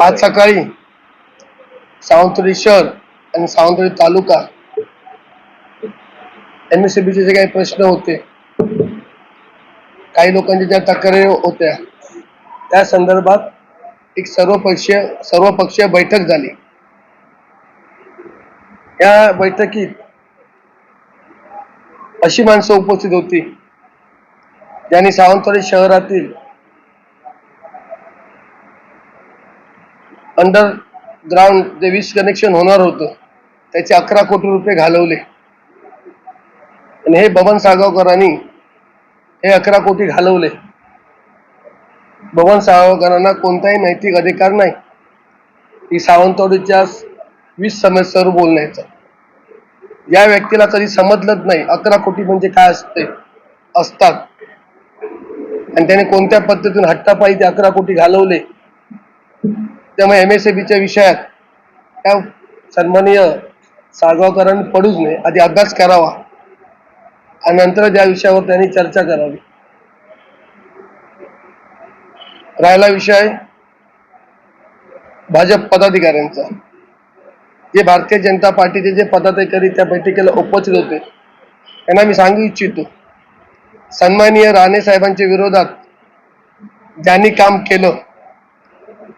आज सकाळी सावंतवाडी शहर आणि सावंतवाडी तालुका एम एस चे जे काही प्रश्न होते काही लोकांच्या ज्या तक्रारी होत्या त्या संदर्भात एक सर्वपक्षीय सर्वपक्षीय बैठक झाली. या बैठकीत अशी माणसं उपस्थित होती ज्यांनी सावंतवाडी शहरातील अंडरग्राऊंड जे वीज कनेक्शन होणार होतं त्याचे अकरा कोटी रुपये घालवले. आणि हे बबन सागावकरांनी हे अकरा कोटी घालवले. बबन साळगावकरांना कोणताही नैतिक अधिकार नाही. ही सावंतवाडीच्या वीज समस्येवर बोलण्याचा या व्यक्तीला कधी समजलंच नाही अकरा कोटी म्हणजे काय असते असतात. आणि त्याने कोणत्या पद्धतीतून हट्टापायी ते अकरा कोटी घालवले त्यामुळे एम एस बीच्या विषयात त्या सन्माननीय साळगावकरांनी पडूच नये. आधी अभ्यास करावा. आणि नंतर त्या विषयावर त्यांनी चर्चा करावी. राहिला विषय भाजप पदाधिकाऱ्यांचा. जे भारतीय जनता पार्टीचे जे पदाधिकारी त्या बैठकीला उपस्थित होते त्यांना मी सांगू इच्छितो सन्माननीय राणे साहेबांच्या विरोधात ज्यांनी काम केलं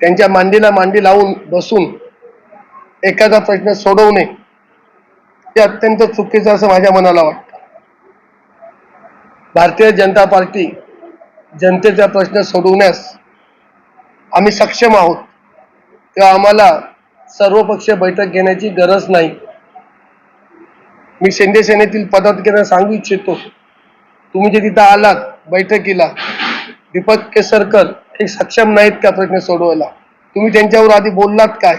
त्यांच्या मांडीला मांडी लावून बसून एखादा प्रश्न सोडवणे हे अत्यंत चुकीचं असं माझ्या मनाला वाटतं. भारतीय जनता पार्टी जनतेचा प्रश्न सोडवण्यास आम्ही सक्षम आहोत. तेव्हा आम्हाला सर्वपक्षीय बैठक घेण्याची गरज नाही. मी शिंदे सेनेतील पदाधिकाऱ्यांना सांगू इच्छितो तुम्ही जे तिथं आलात बैठकीला दीपक केसरकर ते सक्षम नाहीत का प्रश्न सोडवायला? तुम्ही त्यांच्यावर आधी बोललात काय?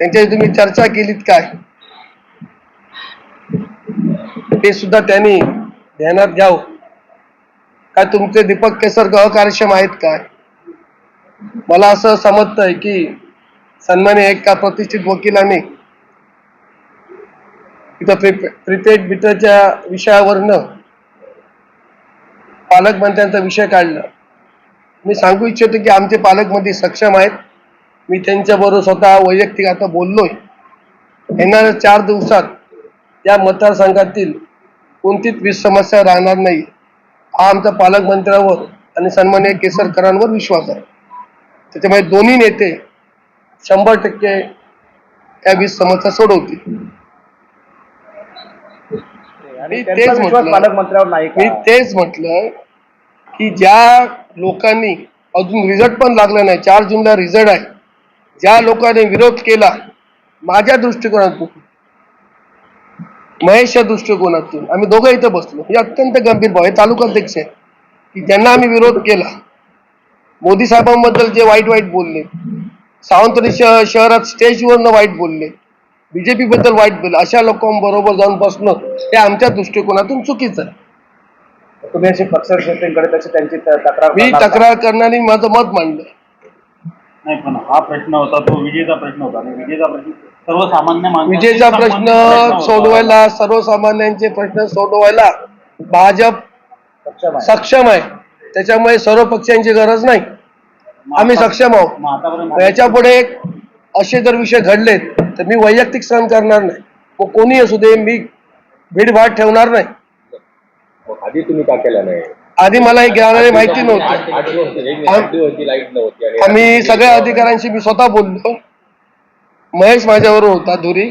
त्यांच्याशी तुम्ही चर्चा केलीत काय? ते सुद्धा त्यांनी ध्यानात घ्यावं. काय तुमचे दीपक केसरकर अकार्यक्षम आहेत काय? मला असं समजतंय की सन्मान्य एका प्रतिष्ठित वकिलाने इथं प्रिपेड बिटरच्या विषयावरनं पालकमंत्र्यांचा विषय काढला. मी सांगू इच्छितो की आमचे पालकमंत्री सक्षम आहेत. मी त्यांच्याबरोबर स्वतः वैयक्तिक आता बोललोय. येणाऱ्या चार दिवसात या मतदारसंघातील कोणतीच वीज समस्या राहणार नाही. हा आमचा पालकमंत्र्यावर आणि सन्मान्य केसरकरांवर विश्वास आहे. त्याच्यामुळे दोन्ही नेते शंभर टक्के या वीज समस्या सोडवतील. मी तेच म्हटलं. मी? तेच म्हटलं की ज्या लोकांनी अजून रिझल्ट पण लागला नाही. चार जूनला रिझल्ट आहे. ज्या लोकांनी विरोध केला माझ्या दृष्टिकोनातून महेशच्या दृष्टिकोनातून आम्ही दोघं इथं बसलो. हे अत्यंत गंभीर भाव हे तालुकाध्यक्ष आहे. की ज्यांना आम्ही विरोध केला मोदी साहेबांबद्दल जे वाईट वाईट बोलले सावंतवाडी शह- शहरात स्टेजवरनं वाईट बोलले बीजेपीबद्दल वाईट बोलले अशा लोकांबरोबर जाऊन बसणं हे आमच्या दृष्टिकोनातून चुकीचं आहे. तुम्ही पक्षश्रेष्ठींकडे तशी त्यांची तक्रार मी? तक्रार करणारी माझं मत मांडलं. नाही पण हा प्रश्न होता तो विजेचा प्रश्न होता. आणि विजेचा प्रश्न सर्वसामान्य विजेचा प्रश्न. सोडवायला सर्वसामान्यांचे प्रश्न सोडवायला भाजप सक्षम आहे. त्याच्यामुळे सर्व पक्षांची गरज नाही. आम्ही सक्षम आहोत. याच्यापुढे असे जर विषय घडलेत तर मी वैयक्तिक सहन करणार नाही. कोणी असू दे मी भीडभाड ठेवणार नाही. आधी तुम्ही का केलं नाही? आधी मला हे ज्ञानाने माहिती नव्हतं. आठ दिवस एक आठ दिवस लाइट नव्हती आणि आम्ही सगळ्या अधिकाऱ्यांशी मी स्वतः बोललो. महेश माझ्याबरोबर होता धुरी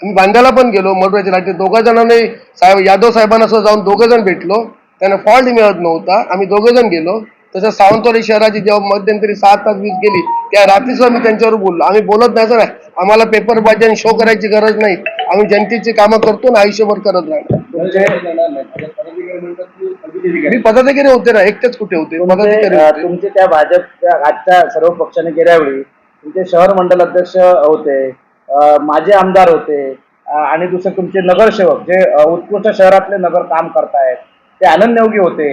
मी बांद्याला पण गेलो मडुऱ्याच्या लाटे दोघा जणांनी साहेब यादव साहेबांना असं जाऊन दोघं जण भेटलो. त्यांना फॉल्ट मिळत नव्हता. आम्ही दोघं जण गेलो. तसं सावंतवाडी शहराची जेव्हा मध्यंतरी सात तास वीज गेली त्या रात्रीच मी त्यांच्यावर बोललो. आम्ही बोलत नाही नाही. आम्हाला पेपर बाजी आणि शो करायची गरज नाही. आम्ही जनतेची कामं करतो ना आयुष्यभर करत राहणार. मी पदाधिकारी होते ना एकटेच कुठे होते? पदाधिकारी अं, होते. तुमचे त्या भाजपच्या आजच्या सर्व पक्षाने गेल्यावेळी तुमचे शहर मंडल अध्यक्ष होते अं, माजी आमदार होते अं, आणि दुसरे तुमचे नगरसेवक जे अं, उत्कृष्ट शहरातले नगर काम करतायत ते आनंद नेवगी होते.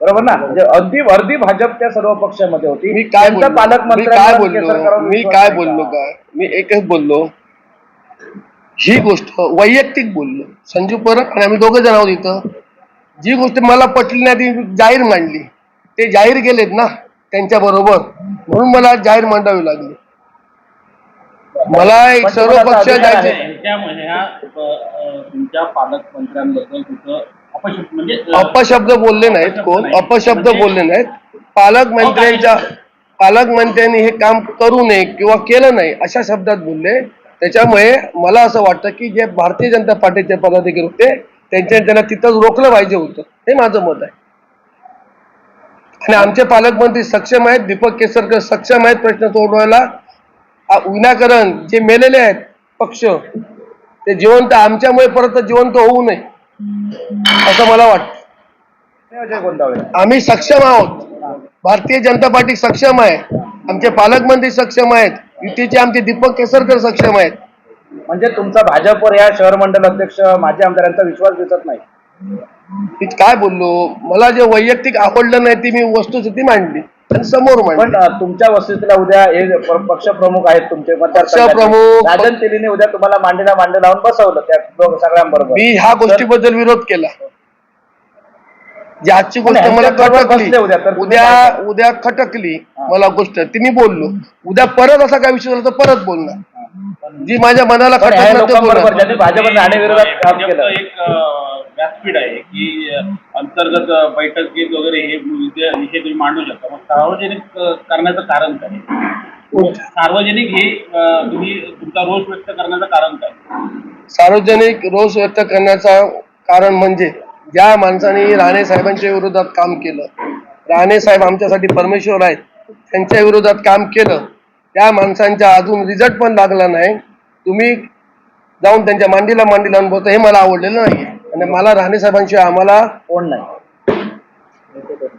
बरोबर ना? म्हणजे अगदी अर्धी भाजप त्या सर्व पक्षामध्ये होती. मी काय त्यांचा बोललो? मी पालकमंत्र्यांवर काय बोललो? मी विश्वास काय बोललो? काय मी एकच बोललो. ही गोष्ट वैयक्तिक बोललो. संजू परब आणि आम्ही दोघं जण आहोत इथं. जी गोष्ट मला पटली नाही ती जाहीर मांडली. ते जाहीर केलेत ना त्यांच्या बरोबर. म्हणून मला जाहीर मांडावी लागली. मला एक सर्व पक्ष जायचे तुमच्या पालकमंत्र्यांबद्दल अपशब्द म्हणजे अपशब्द बोलले नाहीत कोण. अपशब्द म्हणजे- बोलले नाहीत. पालकमंत्र्यांच्या पालकमंत्र्यांनी हे काम करू नये किंवा केलं नाही अशा शब्दात बोलले. त्याच्यामुळे मला असं वाटतं की जे भारतीय जनता पार्टीचे पदाधिकारी होते त्यांच्या त्यांना तिथंच रोखलं पाहिजे होतं. हे माझं मत आहे. आणि आमचे पालकमंत्री सक्षम आहेत दीपक केसरकर सक्षम आहेत प्रश्न सोडवायला. विनाकारण जे मेलेले आहेत पक्ष ते जिवंत आमच्यामुळे परत जिवंत होऊ नये असं मला वाटतं. आम्ही सक्षम आहोत. भारतीय जनता पार्टी सक्षम आहे. आमचे पालकमंत्री सक्षम आहेत. युतीचे आमचे दीपक केसरकर सक्षम आहेत. म्हणजे तुमचा भाजपवर या शहर मंडल अध्यक्ष माजी आमदारांचा विश्वास दिसत नाही. मी काय बोललो? मला जे वैयक्तिक आवडलं नाही ती मी वस्तुस्थिती मांडली आणि समोर पण मांडली अ, तुमच्या वस्तीला उद्या हे प- पक्षप्रमुख आहेत तुमचे मतदारसंघाचे. पक्षप्रमुख- राजन तेलीने उद्या तुम्हाला मांडीला मांडी लावून बसवलं त्या दोघ सगळ्यांबरोबर. मी ह्या गोष्टीबद्दल विरोध केला. जी आजची गोष्ट मला ह्यांच्याबरोबर खटकली बसले उद्या, तर तुम्ही उद्या? उद्या खटकली. मला गोष्ट. ती मी बोललो. उद्या परत असा काय विषय झाला तर परत बोलणार. जी माझ्या मनाला पण ह्या खटकलं ते लोकांबरोबर बोलणार ज्यांनी भाजप राणेविरोधात काम केलं. एक अ, व्यासपीठ आहे की अ, अंतर्गत अ, बैठकीत वगैरे हे विषय विषय तुम्ही मांडू शकता. मग सार्वजनिक अ, करण्याचं कारण काय? सार्वजनिक हे अ, तुम्ही तुमचा रोष व्यक्त करण्याचं कारण काय? सार्वजनिक रोष व्यक्त करण्याचा कारण म्हणजे ज्या माणसाने राणे साहेबांच्या विरोधात काम केलं राणे साहेब आमच्यासाठी परमेश्वर आहेत त्यांच्या विरोधात काम केलं त्या माणसांच्या अजून रिझल्ट पण लागला नाही. तुम्ही जाऊन त्यांच्या मांडीला मांडी लावून बोलता हे मला आवडलेलं नाही आणि मला राणे साहेबांशिवाय आम्हाला कोण नाही.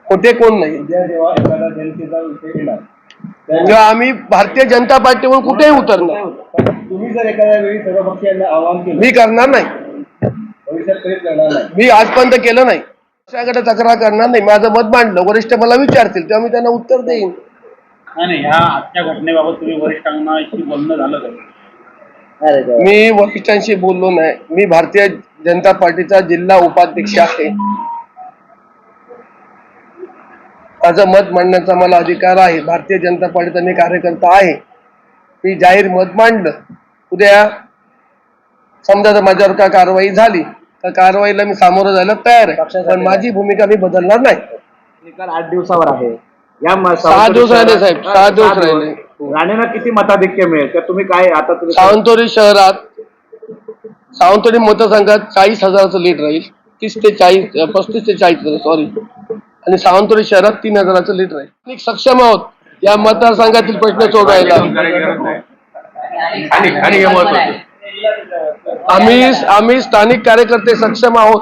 खोटे कोण नाही. जेव्हा आम्ही भारतीय जनता पार्टीवर कुठेही उतरणार. तुम्ही जर एखाद्या वेळी सर्व पक्षीयांना आवाहन केलं मी करणार नाही. मी आजपर्यंत केलं नाही. पक्षाकडे तक्रार करणार नाही. माझं मत मांडलं. वरिष्ठ मला विचारतील तेव्हा मी त्यांना उत्तर देईन. नाही नाही ह्या आजच्या घटनेबाबत तुम्ही वरिष्ठांशी बोलणं झालं का? अरे देवा. मी वरिष्ठांशी बोललो नाही. मी भारतीय जनता पार्टीचा जिल्हा उपाध्यक्ष आहे. माझं मत मांडण्याचा मला अधिकार आहे. भारतीय जनता पार्टीचा मी कार्यकर्ता आहे. मी जाहीर मत मांडलं. उद्या समजा जर माझ्यावर का कारवाई झाली तर कारवाईला मी सामोरं जायला तयार आहे. पक्षासाठी पण माझी भूमिका मी बदलणार नाही. निकाल आठ दिवसावर आहे. या म- सहा दिवस राहिले साहेब, सहा दिवस राहिले. राणेंना किती मताधिक्य मिळेल? तर तुम्ही काय आता तुम्ही सावंतवाडी शहरात सावंतवाडी मतदारसंघात चाळीस हजाराचं लीड राहील. तीस ते चाळीस अं, पस्तीस ते चाळीस सॉरी आणि सावंतवाडी शहरात तीन हजाराचं लीड राहील. आणि सक्षम आहोत. या मतदारसंघातील प्रश्न सोडवायला. आणि आणि हे महत्वाचं आम्ही आम्ही स्थानिक कार्यकर्ते सक्षम आहोत.